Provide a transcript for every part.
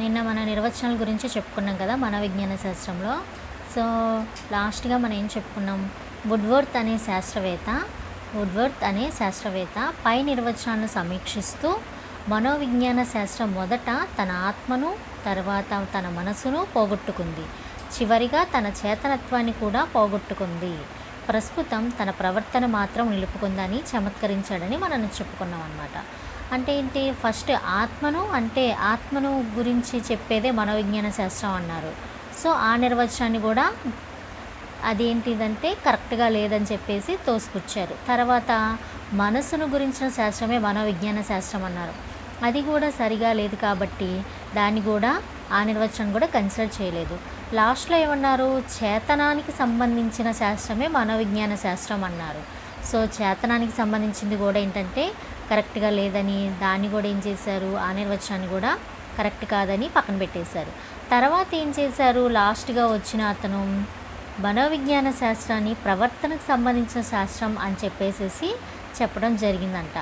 నిన్న మన నిర్వచనాల గురించి చెప్పుకున్నాం కదా మన విజ్ఞాన శాస్త్రంలో. సో లాస్ట్గా మనం ఏం చెప్పుకున్నాం? వుడ్వర్త్ అనే శాస్త్రవేత్త వుడ్వర్త్ అనే శాస్త్రవేత్త పై నిర్వచనాలను సమీక్షిస్తూ మనోవిజ్ఞాన శాస్త్రం మొదట తన ఆత్మను తర్వాత తన మనసును పోగొట్టుకుంది. చివరిగా తన చేతనత్వాన్ని కూడా పోగొట్టుకుంది. ప్రస్తుతం తన ప్రవర్తన మాత్రం నిలుపుకుందని చమత్కరించాడని మనం చెప్పుకున్నాం అనమాట అంటే ఏంటి? ఫస్ట్ ఆత్మను అంటే ఆత్మను గురించి చెప్పేదే మనోవిజ్ఞాన శాస్త్రం అన్నారు. సో ఆ నిర్వచనాన్ని కూడా అదేంటిదంటే కరెక్ట్గా లేదని చెప్పేసి తోసిపుచ్చారు. తర్వాత మనసును గురించిన శాస్త్రమే మనోవిజ్ఞాన శాస్త్రం అన్నారు. అది కూడా సరిగా లేదు కాబట్టి దాన్ని కూడా ఆ నిర్వచనం కూడా కన్సిడర్ చేయలేదు. లాస్ట్లో ఏమన్నారు? చేతనానికి సంబంధించిన శాస్త్రమే మనోవిజ్ఞాన శాస్త్రం అన్నారు. సో చేతనానికి సంబంధించింది కూడా ఏంటంటే కరెక్ట్గా లేదని దాన్ని కూడా ఏం చేశారు? ఆ నిర్వచనాన్ని కూడా కరెక్ట్ కాదని పక్కన పెట్టేశారు. తర్వాత ఏం చేశారు? లాస్ట్గా వచ్చిన అతను మనోవిజ్ఞాన శాస్త్రాన్ని ప్రవర్తనకు సంబంధించిన శాస్త్రం అని చెప్పేసేసి చెప్పడం జరిగిందంట.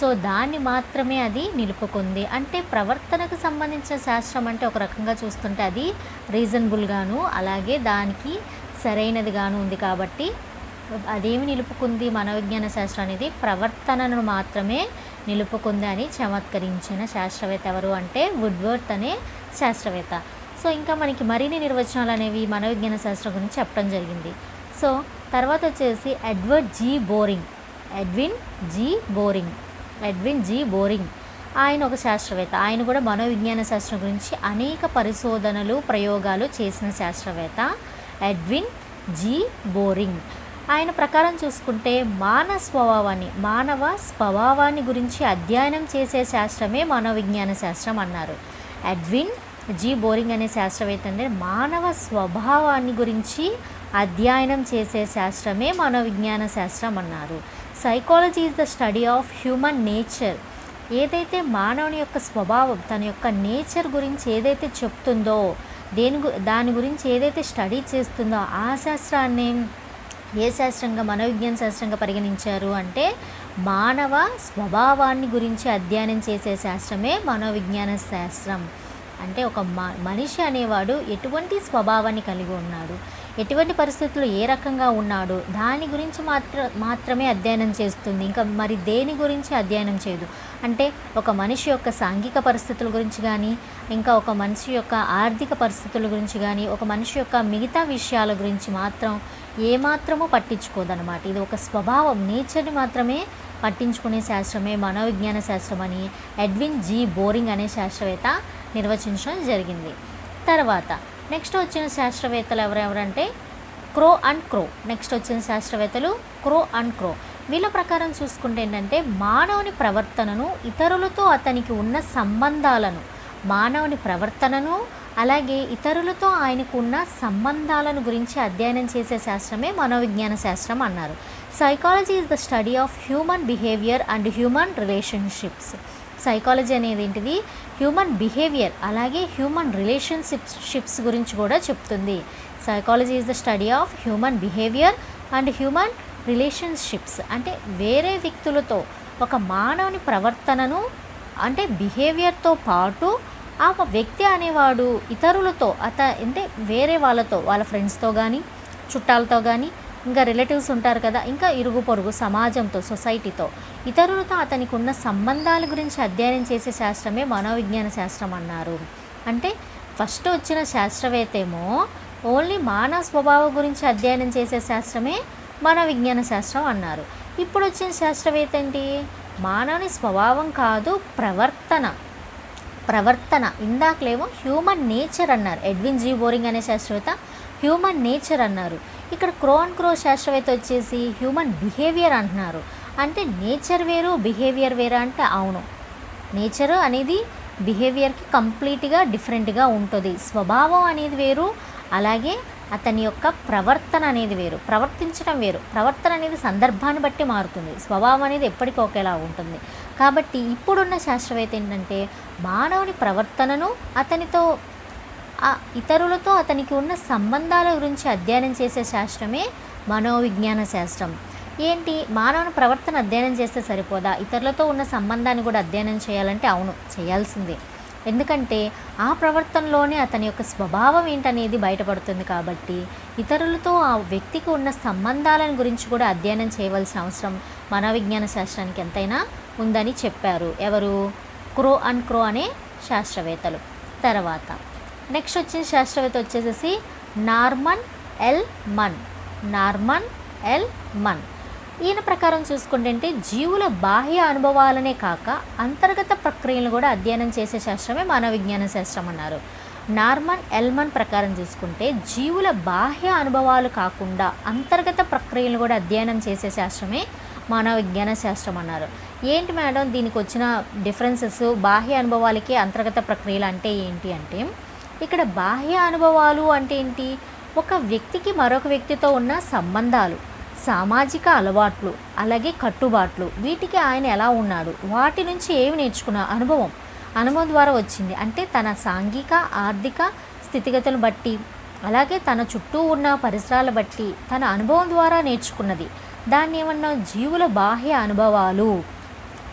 సో దాన్ని మాత్రమే అది నిలుపుకుంది. అంటే ప్రవర్తనకు సంబంధించిన శాస్త్రం అంటే ఒక రకంగా చూస్తుంటే అది రీజనబుల్గాను అలాగే దానికి సరైనదిగాను ఉంది కాబట్టి అదేమి నిలుపుకుంది మనోవిజ్ఞాన శాస్త్రం అనేది? ప్రవర్తనను మాత్రమే నిలుపుకుంది అని చమత్కరించిన శాస్త్రవేత్త ఎవరు అంటే వుడ్వర్త్ అనే శాస్త్రవేత్త. సో ఇంకా మనకి మరిన్ని నిర్వచనాలు అనేవి మనోవిజ్ఞాన శాస్త్రం గురించి చెప్పడం జరిగింది. సో తర్వాత వచ్చేసి Edward G Boring. Edwin G Boring. Edwin G Boring. ఆయన ఒక శాస్త్రవేత్త. ఆయన కూడా మనోవిజ్ఞాన శాస్త్రం గురించి అనేక పరిశోధనలు ప్రయోగాలు చేసిన శాస్త్రవేత్త ఎడ్విన్ జీ బోరింగ్. ఆయన ప్రకారం చూసుకుంటే మానవ స్వభావాన్ని మానవ స్వభావాన్ని గురించి అధ్యయనం చేసే శాస్త్రమే మనోవిజ్ఞాన శాస్త్రం అన్నారు. Edwin G. బోరింగ్ అనే శాస్త్రవేత్త అంటే మానవ స్వభావాన్ని గురించి అధ్యయనం చేసే శాస్త్రమే మనోవిజ్ఞాన శాస్త్రం అన్నారు. Psychology is the study of human nature ఏదైతే మానవుని యొక్క స్వభావం తన యొక్క నేచర్ గురించి ఏదైతే చెప్తుందో దేని గు దాని గురించి ఏదైతే స్టడీ చేస్తుందో ఆ శాస్త్రాన్ని ఏ శాస్త్రంగా మనోవిజ్ఞాన శాస్త్రంగా పరిగణించారు అంటే మానవ స్వభావాన్ని గురించి అధ్యయనం చేసే శాస్త్రమే మనోవిజ్ఞాన శాస్త్రం. అంటే ఒక మ మనిషి అనేవాడు ఎటువంటి స్వభావాన్ని కలిగి ఉన్నాడు? ఎటువంటి పరిస్థితులు ఏ రకంగా ఉన్నాడు? దాని గురించి మాత్ర మాత్రమే అధ్యయనం చేస్తుంది. ఇంకా మరి దేని గురించి అధ్యయనం చేయదు? అంటే ఒక మనిషి యొక్క సాంఘిక పరిస్థితుల గురించి కానీ ఇంకా ఒక మనిషి యొక్క ఆర్థిక పరిస్థితుల గురించి కానీ ఒక మనిషి యొక్క మిగతా విషయాల గురించి మాత్రం ఏమాత్రమూ పట్టించుకోదనమాట ఇది ఒక స్వభావం. నేచర్ని మాత్రమే పట్టించుకునే శాస్త్రమే మనోవిజ్ఞాన శాస్త్రం అని ఎడ్విన్ జీ బోరింగ్ అనే శాస్త్రవేత్త నిర్వచించడం జరిగింది. తర్వాత నెక్స్ట్ వచ్చిన శాస్త్రవేత్తలు ఎవరెవరంటే? Crow and Crow. నెక్స్ట్ వచ్చిన శాస్త్రవేత్తలు క్రో అండ్ క్రో. వీళ్ళ ప్రకారం చూసుకుంటే ఏంటంటే మానవుని ప్రవర్తనను ఇతరులతో అతనికి ఉన్న సంబంధాలను మానవుని ప్రవర్తనను అలాగే ఇతరులతో ఆయనకు ఉన్న సంబంధాలను గురించి అధ్యయనం చేసే శాస్త్రమే మనోవిజ్ఞాన శాస్త్రం అన్నారు. Psychology is the study of human behaviour and human relationships psychology అనేది ఏంటిది? హ్యూమన్ బిహేవియర్ అలాగే హ్యూమన్ రిలేషన్షిప్స్ షిప్స్ గురించి కూడా చెప్తుంది. Psychology is the study of human behaviour and human relationships అంటే వేరే వ్యక్తులతో ఒక మానవుని ప్రవర్తనను అంటే బిహేవియర్తో పాటు ఆ వ్యక్తి అనేవాడు ఇతరులతో అత అంటే వేరే వాళ్ళతో వాళ్ళ ఫ్రెండ్స్తో కానీ చుట్టాలతో కానీ ఇంకా రిలేటివ్స్ ఉంటారు కదా ఇంకా ఇరుగు పొరుగు సమాజంతో సొసైటీతో ఇతరులతో అతనికి ఉన్న సంబంధాల గురించి అధ్యయనం చేసే శాస్త్రమే మనోవిజ్ఞాన శాస్త్రం అన్నారు. అంటే ఫస్ట్ వచ్చిన శాస్త్రవేత్త ఏమో ఓన్లీ మానవ స్వభావం గురించి అధ్యయనం చేసే శాస్త్రమే మనోవిజ్ఞాన శాస్త్రం అన్నారు. ఇప్పుడు వచ్చిన శాస్త్రవేత్త ఏంటి? మానవుని స్వభావం కాదు ప్రవర్తన. ప్రవర్తన. ఇందాకలేమో హ్యూమన్ నేచర్ అన్నారు. Edwin G. బోరింగ్ అనే శాస్త్రవేత్త హ్యూమన్ నేచర్ అన్నారు. ఇక్కడ క్రో అండ్ క్రో శాస్త్రవేత్త వచ్చేసి హ్యూమన్ బిహేవియర్ అంటున్నారు. అంటే నేచర్ వేరు బిహేవియర్ వేరా అంటే అవును. నేచర్ అనేది బిహేవియర్కి కంప్లీట్గా డిఫరెంట్గా ఉంటుంది. స్వభావం అనేది వేరు అలాగే అతని యొక్క ప్రవర్తన అనేది వేరు. ప్రవర్తించడం వేరు. ప్రవర్తన అనేది సందర్భాన్ని బట్టి మారుతుంది. స్వభావం అనేది ఎప్పటికీ ఒకేలా ఉంటుంది. కాబట్టి ఇప్పుడున్న శాస్త్రవేత్త ఏంటంటే మానవుని ప్రవర్తనను అతనితో ఆ ఇతరులతో అతనికి ఉన్న సంబంధాల గురించి అధ్యయనం చేసే శాస్త్రమే మనోవిజ్ఞాన శాస్త్రం. ఏంటి? మానవుని ప్రవర్తన అధ్యయనం చేస్తే సరిపోదా? ఇతరులతో ఉన్న సంబంధాన్ని కూడా అధ్యయనం చేయాలంటే అవును చేయాల్సిందే. ఎందుకంటే ఆ ప్రవర్తనలోనే అతని యొక్క స్వభావం ఏంటనేది బయటపడుతుంది కాబట్టి ఇతరులతో ఆ వ్యక్తికి ఉన్న సంబంధాలను గురించి కూడా అధ్యయనం చేయవలసిన అవసరం మనోవిజ్ఞాన శాస్త్రానికి ఎంతైనా ఉందని చెప్పారు. ఎవరు? క్రో అండ్ క్రో అనే శాస్త్రవేత్తలు. తర్వాత నెక్స్ట్ వచ్చిన శాస్త్రవేత్త వచ్చేసేసి Norman L Munn. Norman L Munn. ఈయన ప్రకారం చూసుకుంటే జీవుల బాహ్య అనుభవాలనే కాక అంతర్గత ప్రక్రియలను కూడా అధ్యయనం చేసే శాస్త్రమే మనోవిజ్ఞాన శాస్త్రం అన్నారు. నార్మన్ ఎల్మన్ ప్రకారం చూసుకుంటే జీవుల బాహ్య అనుభవాలు కాకుండా అంతర్గత ప్రక్రియలను కూడా అధ్యయనం చేసే శాస్త్రమే మనోవిజ్ఞాన శాస్త్రం అన్నారు. ఏంటి మేడం దీనికి వచ్చిన డిఫరెన్సెస్? బాహ్య అనుభవాలకి అంతర్గత ప్రక్రియలు అంటే ఏంటి అంటే ఇక్కడ బాహ్య అనుభవాలు అంటే ఏంటి? ఒక వ్యక్తికి మరొక వ్యక్తితో ఉన్న సంబంధాలు సామాజిక అలవాట్లు అలాగే కట్టుబాట్లు. వీటికి ఆయన ఎలా ఉన్నాడు? వాటి నుంచి ఏమి నేర్చుకున్న అనుభవం అనుభవం ద్వారా వచ్చింది. అంటే తన సాంఘిక ఆర్థిక స్థితిగతులను బట్టి అలాగే తన చుట్టూ ఉన్న పరిసరాల బట్టి తన అనుభవం ద్వారా నేర్చుకున్నది. దాన్ని ఏమన్నా? జీవుల బాహ్య అనుభవాలు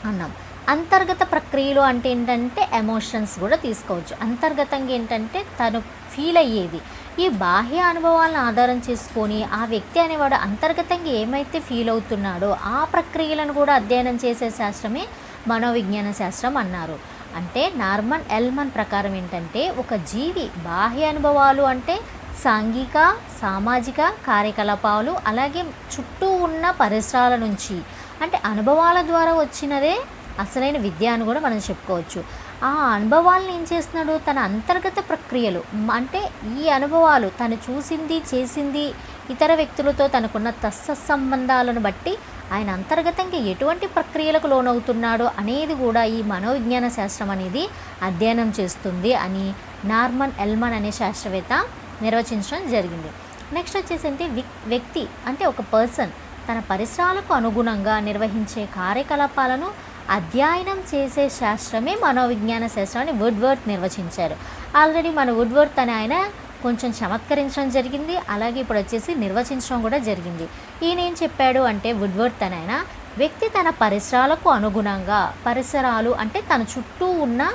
అన్నాం. అంతర్గత ప్రక్రియలు అంటే ఏంటంటే ఎమోషన్స్ కూడా తీసుకోవచ్చు. అంతర్గతంగా ఏంటంటే తను ఫీల్ అయ్యేది. ఈ బాహ్య అనుభవాలను ఆధారం చేసుకొని ఆ వ్యక్తి అనేవాడు అంతర్గతంగా ఏమైతే ఫీల్ అవుతున్నాడో ఆ ప్రక్రియలను కూడా అధ్యయనం చేసే శాస్త్రమే మనోవిజ్ఞాన శాస్త్రం అన్నారు. అంటే నార్మన్ ఎల్మన్ ప్రకారం ఏంటంటే ఒక జీవి బాహ్య అనుభవాలు అంటే సాంఘిక సామాజిక కార్యకలాపాలు అలాగే చుట్టూ ఉన్న పరిసరాల నుంచి అంటే అనుభవాల ద్వారా వచ్చినదే అసలైన విద్య అని కూడా మనం చెప్పుకోవచ్చు. ఆ అనుభవాలను ఏం చేస్తున్నాడు? తన అంతర్గత ప్రక్రియలు. అంటే ఈ అనుభవాలు తను చూసింది చేసింది ఇతర వ్యక్తులతో తనకున్న తస్స సంబంధాలను బట్టి ఆయన అంతర్గతంగా ఎటువంటి ప్రక్రియలకు లోనవుతున్నాడో అనేది కూడా ఈ మనోవిజ్ఞాన శాస్త్రం అనేది అధ్యయనం చేస్తుంది అని నార్మన్ ఎల్మన్ అనే శాస్త్రవేత్త నిర్వచించడం జరిగింది. నెక్స్ట్ వచ్చేసి విక్- వ్యక్తి అంటే ఒక పర్సన్ తన పరిసరాలకు అనుగుణంగా నిర్వహించే కార్యకలాపాలను అధ్యయనం చేసే శాస్త్రమే మనోవిజ్ఞాన శాస్త్రాన్ని వుడ్వర్త్ నిర్వచించారు. ఆల్రెడీ మన వుడ్వర్త్ అని ఆయన కొంచెం చమత్కరించడం జరిగింది. అలాగే ఇప్పుడు వచ్చేసి నిర్వచించడం కూడా జరిగింది. ఈయన ఏం చెప్పాడు అంటే వుడ్వర్త్ అని ఆయన వ్యక్తి తన పరిసరాలకు అనుగుణంగా పరిసరాలు అంటే తన చుట్టూ ఉన్న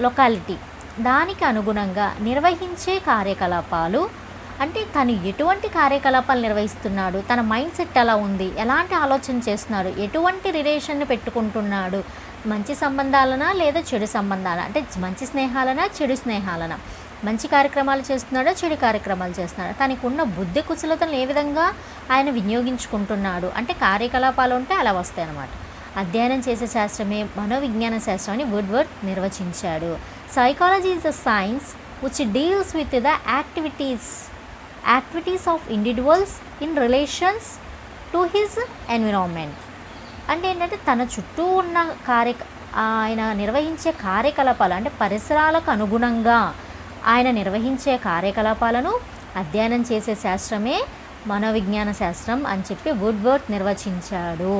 లొకాలిటీ దానికి అనుగుణంగా నిర్వహించే కార్యకలాపాలు అంటే తను ఎటువంటి కార్యకలాపాలు నిర్వహిస్తున్నాడు తన మైండ్ సెట్ ఎలా ఉంది ఎలాంటి ఆలోచన చేస్తున్నాడు ఎటువంటి రిలేషన్ని పెట్టుకుంటున్నాడు మంచి సంబంధాలనా లేదా చెడు సంబంధాల అంటే మంచి స్నేహాలనా చెడు స్నేహాలనా? మంచి కార్యక్రమాలు చేస్తున్నాడా చెడు కార్యక్రమాలు చేస్తున్నాడా? తనకు ఉన్న బుద్ధి కుశలతను ఏ విధంగా ఆయన వినియోగించుకుంటున్నాడు? అంటే కార్యకలాపాలు ఉంటే అలా వస్తాయి అన్నమాట. అధ్యయనం చేసే శాస్త్రమే మనోవిజ్ఞాన శాస్త్రం అని Woodward నిర్వచించాడు. Psychology is a science which deals with the activities activities of individuals in relations to his environment అంటే ఏంటంటే తన చుట్టూ ఉన్న కార్య ఆయన నిర్వహించే కార్యకలాపాలు అంటే పరిసరాలకు అనుగుణంగా ఆయన నిర్వహించే కార్యకలాపాలను అధ్యయనం చేసే శాస్త్రమే మనోవిజ్ఞాన శాస్త్రం అని చెప్పి వుడ్వర్త్ నిర్వచించాడు.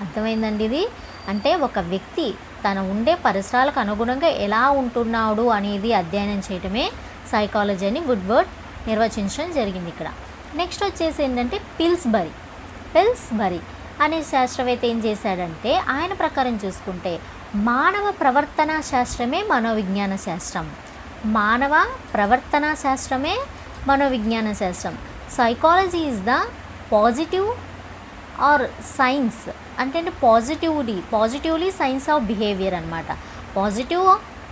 అర్థమైందండి ఇది? అంటే ఒక వ్యక్తి తన ఉండే పరిసరాలకు అనుగుణంగా ఎలా ఉంటున్నాడు అనేది అధ్యయనం చేయటమే సైకాలజీ అని వుడ్వర్డ్ నిర్వచించడం జరిగింది ఇక్కడ. నెక్స్ట్ వచ్చేసి ఏంటంటే పిల్స్బరీ పిల్స్బరీ అనే శాస్త్రవేత్త ఏం చేశాడంటే ఆయన ప్రకారం చూసుకుంటే మానవ ప్రవర్తన శాస్త్రమే మనోవిజ్ఞాన శాస్త్రం. మానవ ప్రవర్తన శాస్త్రమే మనోవిజ్ఞాన శాస్త్రం. Psychology is the positive or science అంటే positively positively science of behaviour అనమాట పాజిటివ్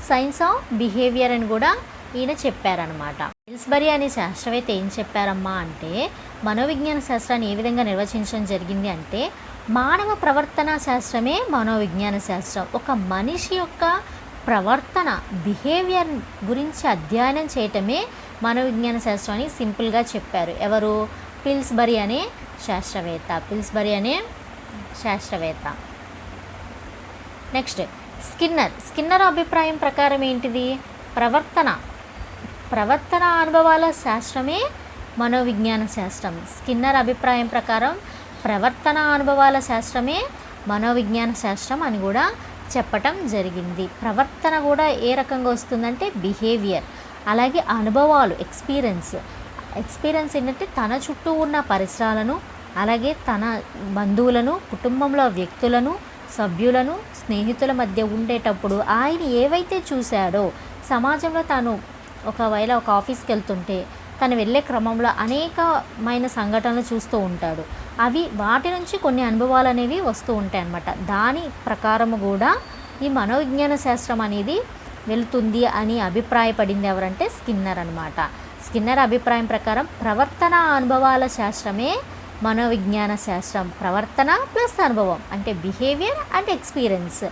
సైన్స్ ఆఫ్ బిహేవియర్ అని కూడా ఈయన చెప్పారనమాట పిల్స్బరి అనే శాస్త్రవేత్త ఏం చెప్పారమ్మా అంటే మనోవిజ్ఞాన శాస్త్రాన్ని ఏ విధంగా నిర్వచించడం జరిగింది అంటే మానవ ప్రవర్తన శాస్త్రమే మనోవిజ్ఞాన శాస్త్రం. ఒక మనిషి యొక్క ప్రవర్తన బిహేవియర్ గురించి అధ్యయనం చేయటమే మనోవిజ్ఞాన శాస్త్రం అని సింపుల్గా చెప్పారు. ఎవరు? పిల్స్బరీ అనే శాస్త్రవేత్త. పిల్స్బరీ అనే శాస్త్రవేత్త. Next Skinner. స్కిన్నర్ అభిప్రాయం ప్రకారం ఏంటిది? ప్రవర్తన. ప్రవర్తన అనుభవాల శాస్త్రమే మనోవిజ్ఞాన శాస్త్రం. స్కిన్నర్ అభిప్రాయం ప్రకారం ప్రవర్తన అనుభవాల శాస్త్రమే మనోవిజ్ఞాన శాస్త్రం అని కూడా చెప్పటం జరిగింది. ప్రవర్తన కూడా ఏ రకంగా వస్తుందంటే బిహేవియర్ అలాగే అనుభవాలు ఎక్స్పీరియన్స్. ఎక్స్పీరియన్స్ ఏంటంటే తన చుట్టూ ఉన్న పరిసరాలను అలాగే తన బంధువులను కుటుంబంలో వ్యక్తులను సభ్యులను స్నేహితుల మధ్య ఉండేటప్పుడు ఆయన ఏవైతే చూశాడో సమాజంలో తాను ఒకవేళ ఒక ఆఫీస్కి వెళ్తుంటే తను వెళ్ళే క్రమంలో అనేకమైన సంఘటనలు చూస్తూ ఉంటాడు. అవి వాటి నుంచి కొన్ని అనుభవాలు అనేవి వస్తూ ఉంటాయి అన్నమాట. దాని ప్రకారము కూడా ఈ మనోవిజ్ఞాన శాస్త్రం అనేది వెళుతుంది అని అభిప్రాయపడింది ఎవరంటే స్కిన్నర్ అనమాట స్కిన్నర్ అభిప్రాయం ప్రకారం ప్రవర్తన అనుభవాల శాస్త్రమే మనోవిజ్ఞాన శాస్త్రం. ప్రవర్తన ప్లస్ అనుభవం అంటే బిహేవియర్ అండ్ ఎక్స్పీరియన్స్.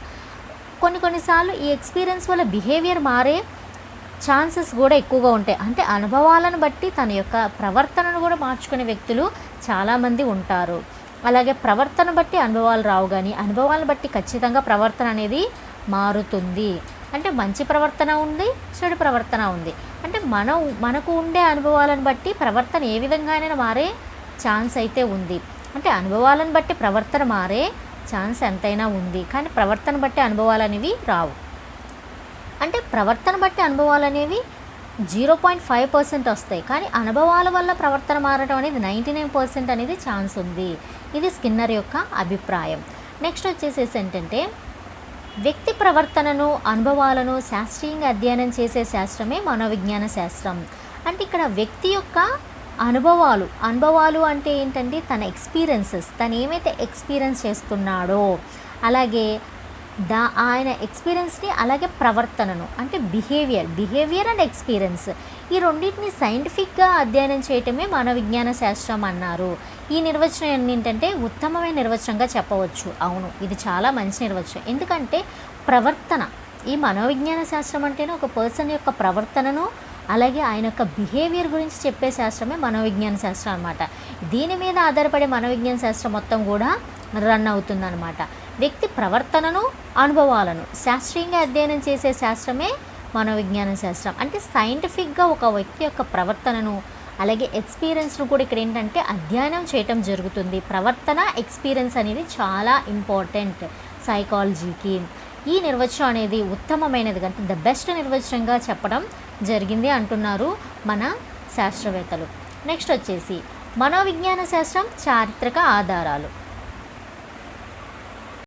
కొన్ని కొన్నిసార్లు ఈ ఎక్స్పీరియన్స్ వల్ల బిహేవియర్ మారే ఛాన్సెస్ కూడా ఎక్కువగా ఉంటాయి. అంటే అనుభవాలను బట్టి తన యొక్క ప్రవర్తనను కూడా మార్చుకునే వ్యక్తులు చాలామంది ఉంటారు. అలాగే ప్రవర్తన బట్టి అనుభవాలు రావు కానీ అనుభవాలను బట్టి ఖచ్చితంగా ప్రవర్తన అనేది మారుతుంది. అంటే మంచి ప్రవర్తన ఉంది చెడు ప్రవర్తన ఉంది. అంటే మనం మనకు ఉండే అనుభవాలను బట్టి ప్రవర్తన ఏ విధంగానైనా మారే ఛాన్స్ అయితే ఉంది. అంటే అనుభవాలను బట్టి ప్రవర్తన మారే ఛాన్స్ ఎంతైనా ఉంది. కానీ ప్రవర్తన బట్టి అనుభవాలు అనేవి రావు. అంటే ప్రవర్తన బట్టి అనుభవాలు అనేవి జీరో పాయింట్ ఫైవ్ పర్సెంట్ వస్తాయి. కానీ అనుభవాల వల్ల ప్రవర్తన మారడం అనేది నైంటీ నైన్ పర్సెంట్ అనేది ఛాన్స్ ఉంది. ఇది స్కిన్నర్ యొక్క అభిప్రాయం. నెక్స్ట్ వచ్చేసేసి ఏంటంటే వ్యక్తి ప్రవర్తనను అనుభవాలను శాస్త్రీయంగా అధ్యయనం చేసే శాస్త్రమే మనోవిజ్ఞాన శాస్త్రం. అంటే ఇక్కడ వ్యక్తి యొక్క అనుభవాలు అనుభవాలు అంటే ఏంటంటే తన ఎక్స్పీరియన్సెస్ తను ఏమైతే ఎక్స్పీరియన్స్ చేస్తున్నాడో అలాగే దా ఆయన ఎక్స్పీరియన్స్ని అలాగే ప్రవర్తనను అంటే బిహేవియర్ బిహేవియర్ అండ్ ఎక్స్పీరియన్స్. ఈ రెండింటిని సైంటిఫిక్గా అధ్యయనం చేయటమే మనోవిజ్ఞాన శాస్త్రం అన్నారు. ఈ నిర్వచనం ఏంటంటే ఉత్తమమైన నిర్వచనంగా చెప్పవచ్చు. అవును ఇది చాలా మంచి నిర్వచనం. ఎందుకంటే ప్రవర్తన ఈ మనోవిజ్ఞాన శాస్త్రం అంటేనే ఒక పర్సన్ యొక్క ప్రవర్తనను అలాగే ఆయన యొక్క బిహేవియర్ గురించి చెప్పే శాస్త్రమే మనోవిజ్ఞాన శాస్త్రం అనమాట దీని మీద ఆధారపడే మనోవిజ్ఞాన శాస్త్రం మొత్తం కూడా రన్ అవుతుందన్నమాట. వ్యక్తి ప్రవర్తనను అనుభవాలను. శాస్త్రీయంగా అధ్యయనం చేసే శాస్త్రమే మనోవిజ్ఞాన శాస్త్రం. అంటే సైంటిఫిక్గా ఒక వ్యక్తి యొక్క ప్రవర్తనను అలాగే ఎక్స్పీరియన్స్ను కూడా ఇక్కడ ఏంటంటే అధ్యయనం చేయటం జరుగుతుంది. ప్రవర్తన ఎక్స్పీరియన్స్ అనేది చాలా ఇంపార్టెంట్ సైకాలజీకి. ఈ నిర్వచనం అనేది ఉత్తమమైనది. అంటే ద బెస్ట్ నిర్వచనంగా చెప్పడం జరిగింది అంటున్నారు మన శాస్త్రవేత్తలు. నెక్స్ట్ వచ్చేసి మనోవిజ్ఞాన శాస్త్రం చారిత్రక ఆధారాలు.